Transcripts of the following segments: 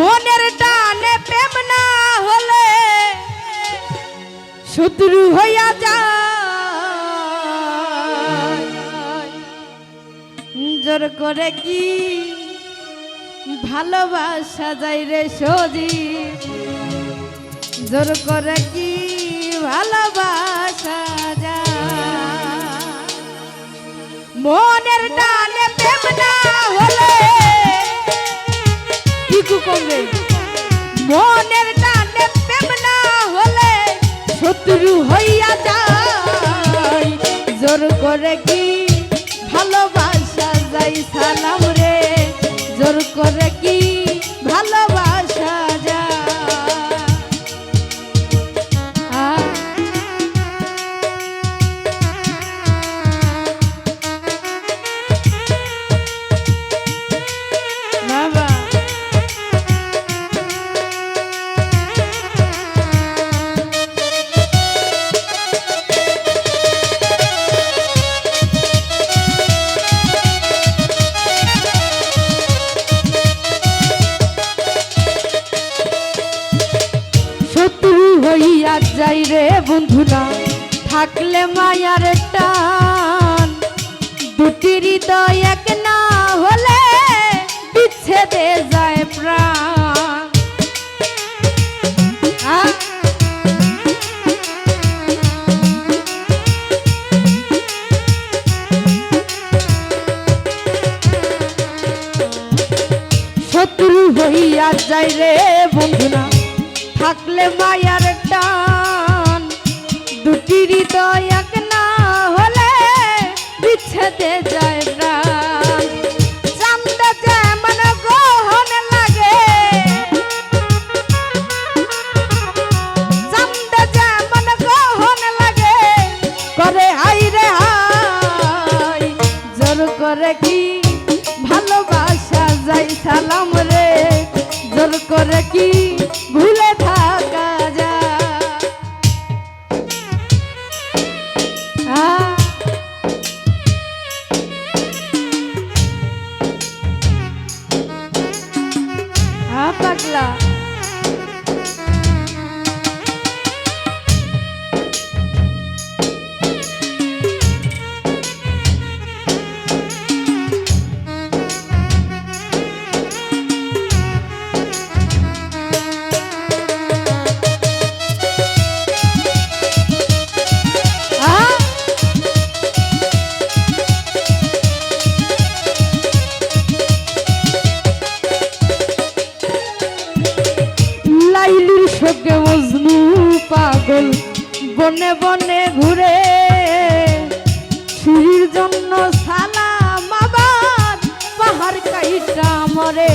মনের টানে প্রেম না হলে শত্রু হইয়া যায়। জোর করে কি ভালোবাসা যায় রে সজি জোর করে কি ভালোবাসা যায়? মনের টানে প্রেম না হলে ঠিকু কমবে মনের টানে প্রেম না হলে শত্রু হইয়া যায়। জোর করে কি যাই রে বন্ধুরা, থাকলে মায়ার টান। দুটি হৃদয় এক না হলে বিচ্ছেদে যায় প্রাণ। শত্রু হইয়া যায় রে বন্ধুরা, থাকলে মায়ার টান। হৃদয় এক না হলে বিচ্ছেদে যায় প্রাণ। চান্দে যেমন গ্রহণ লাগে চান্দে যেমন গ্রহণ লাগে, করে হাই রে হাই, জোর করে কি ভালোবাসা যাই সালাম রে? জোর করে কি Música শোকে মজনু পাগল বনে বনে ঘুরে। ছুরির জন্য সালাম আবার পাহাড় কাইটা মরে।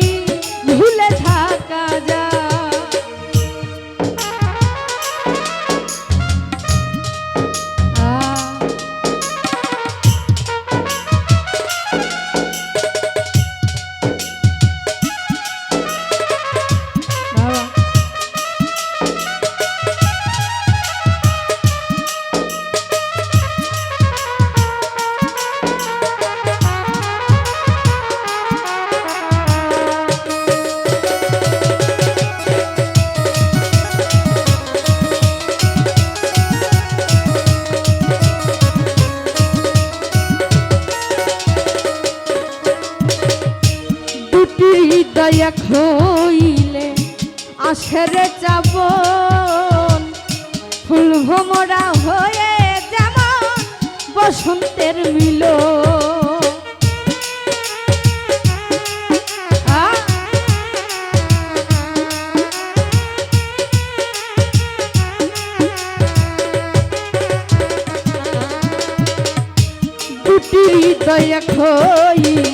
হৃদয় খইলে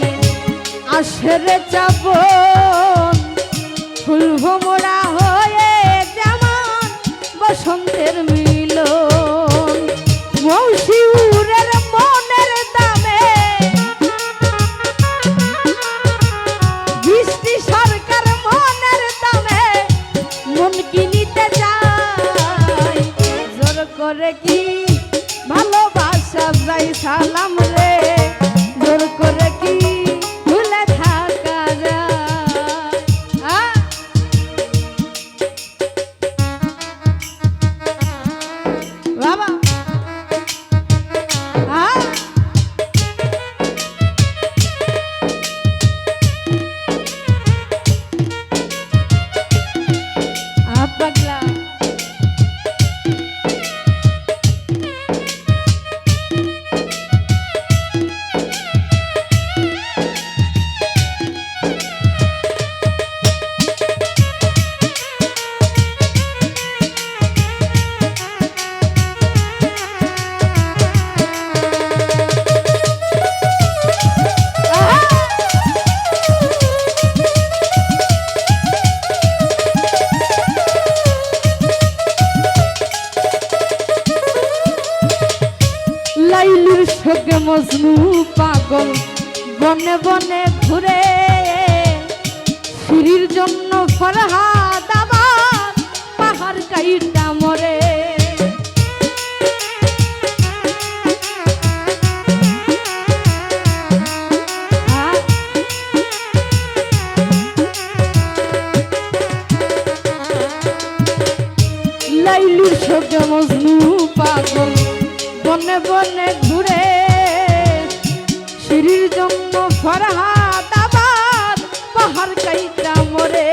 আসরে চাপ ফুল ভোমরা হয়ে যেমন বসন্তের মিলন। মৌসিউরের বনে বনে ঘুরে সিঁড়ির জন্য ফরহাদ আবার পাহাড় কাইটা মরে। লাইলুর সঙ্গে মজনু পাগল, বনে বনে ঘুরে তোহির জন্য ফরহাদ আবার পাহাড় কাইতা মরে।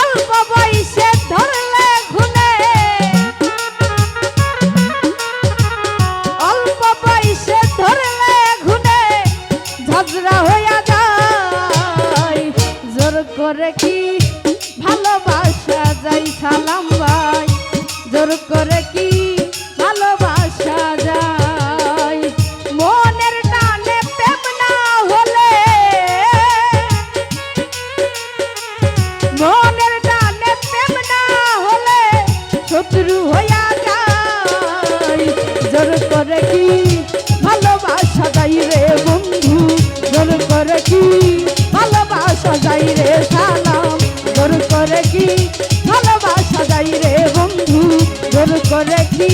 অল্প বয়সে ধরলে ঘুনে অল্প বয়সে ধরলে ঘুনে ঝগড়া হইয়া যায়। জোর করে কি ভালোবাসা যাই সালাম ভাই? জোর করে কি মনের টানে প্রেম না হলে শত্রু হইয়া যায়। জোর করে কি ভালোবাসা যাই রে বন্ধু? জোর করে কি ভালোবাসা যাই রে সালাম? জোর করে কি ভালোবাসা যাই রে বন্ধু? জোর করে কি